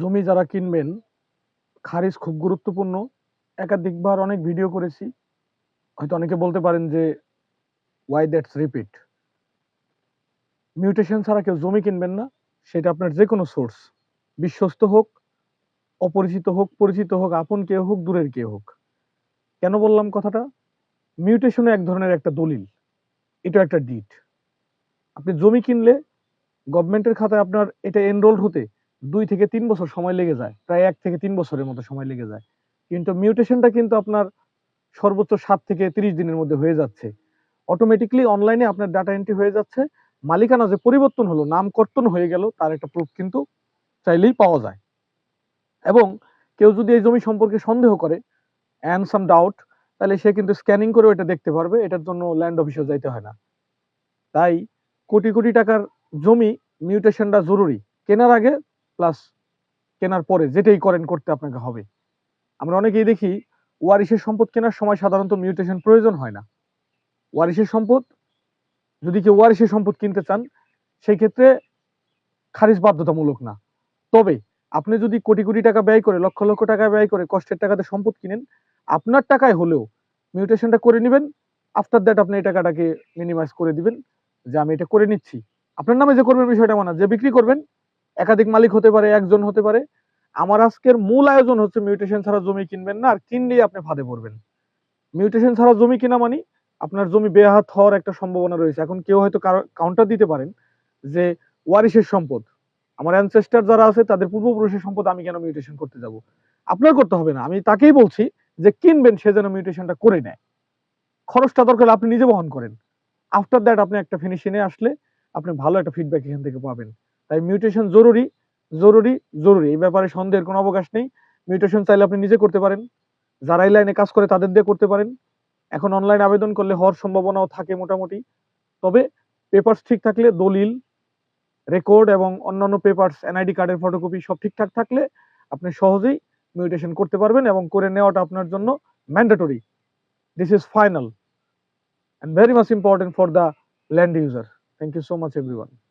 জমি যারা কিনবেন, খারিজ খুব গুরুত্বপূর্ণ। একাধিকবার অনেক ভিডিও করেছি। হয়তো অনেকে বলতে পারেন যে ওয়াই দ্যাটস রিপিট মিউটেশন ছাড়া কেউ জমি কিনবেন না, সেটা আপনার যে কোনো সোর্স বিশ্বস্ত হোক, অপরিচিত হোক, পরিচিত হোক, আপন কেউ হোক, দূরের কেউ হোক। কেন বললাম কথাটা? মিউটেশনে এক ধরনের একটা দলিল। এটা একটা ডিট আপনি জমি কিনলে গভর্নমেন্টের খাতায় আপনার এটা এনরোল হতে দুই থেকে তিন বছর সময় লেগে যায়। প্রায় এক থেকে তিন বছরের মতো সময় লেগে যায়। কিন্তু মিউটেশনটা কিন্তু আপনার সর্বোচ্চ সাত থেকে তিরিশ দিনের মধ্যে হয়ে যাচ্ছে। অটোমেটিকলি অনলাইনে আপনার ডাটা এন্ট্রি হয়ে যাচ্ছে। মালিকানা যে পরিবর্তন হলো নাম কর্তন হয়ে গেল, তার একটা প্রুফ কিন্তু চাইলেই পাওয়া যায়। এবং কেউ যদি এই জমি সম্পর্কে সন্দেহ করে অ্যান্ড সাম ডাউট তাহলে সে কিন্তু স্ক্যানিং করে এটা দেখতে পারবে। এটার জন্য ল্যান্ড অফিসে যাইতে হয় না। তাই কোটি কোটি টাকার জমি মিউটেশনটা জরুরি। কেনার আগে প্লাস কেনার পরে যেটাই করেন করতে আপনাকে হবে। আমরা অনেকেই দেখি ওয়ারিশের সম্পদ কেনার সময় সাধারণত মিউটেশন প্রয়োজন হয় না। ওয়ারিশের সম্পদ, যদি কেউ ওয়ারিশের সম্পদ কিনতে চান, সেই ক্ষেত্রে খারিজ বাধ্যতামূলক না। তবে আপনি যদি কোটি কোটি টাকা ব্যয় করে, লক্ষ লক্ষ টাকা ব্যয় করে কষ্টের টাকাতে সম্পদ কিনেন, আপনার টাকায় হলেও মিউটেশনটা করে নেবেন। আফটার দ্যাট আপনি এই টাকাটাকে মিনিমাইজ করে দিবেন যে আমি এটা করে নিচ্ছি। আপনার নামে যে করবেন বিষয়টা মানা, যে বিক্রি করবেন একাধিক মালিক হতে পারে, একজন হতে পারে। আমার আজকের মূল আয়োজন হচ্ছে মিউটেশন ছাড়া জমি কিনবেন না, আর কিনলেই আপনি ফাঁদে পড়বেন। মিউটেশন ছাড়া জমি কিনা মানে আপনার জমি বেহাত হওয়ার একটা সম্ভাবনা রয়েছে। এখন কেউ হয়তো কাউন্টার দিতে পারেন যে ওয়ারিশের সম্পদ। আমার অ্যানসেস্টার যারা আছে, তাদের পূর্বপুরুষের সম্পদ আমি কেন মিউটেশন করতে যাব? আপনার করতে হবে না। আমি তাকেই বলছি যে কিনবেন, সে যেন মিউটেশনটা করে নেয়। খরচটা দরকার আপনি নিজে বহন করেন। আফটার দ্যাট আপনি একটা ফিনিশিংয়ে আসলে আপনি ভালো একটা ফিডব্যাক এখান থেকে পাবেন। তাই মিউটেশন জরুরি জরুরি জরুরি। এই ব্যাপারে সন্দেহের কোনো অবকাশ নেই। মিউটেশন চাইলে আপনি নিজে করতে পারেন। যারা এই লাইনে কাজ করে তাদের দিয়ে করতে পারেন। এখন অনলাইন আবেদন করলে হওয়ার সম্ভাবনাও থাকে মোটামুটি। তবে পেপারস ঠিক থাকলে দলিল রেকর্ড এবং অন্যান্য পেপারস এনআইডি কার্ডের ফটোকপি সব ঠিকঠাক থাকলে আপনি সহজেই মিউটেশন করতে পারবেন এবং করে নেওয়াটা আপনার জন্য mandatory this is final and very much important for the land user. Thank you so much, everyone.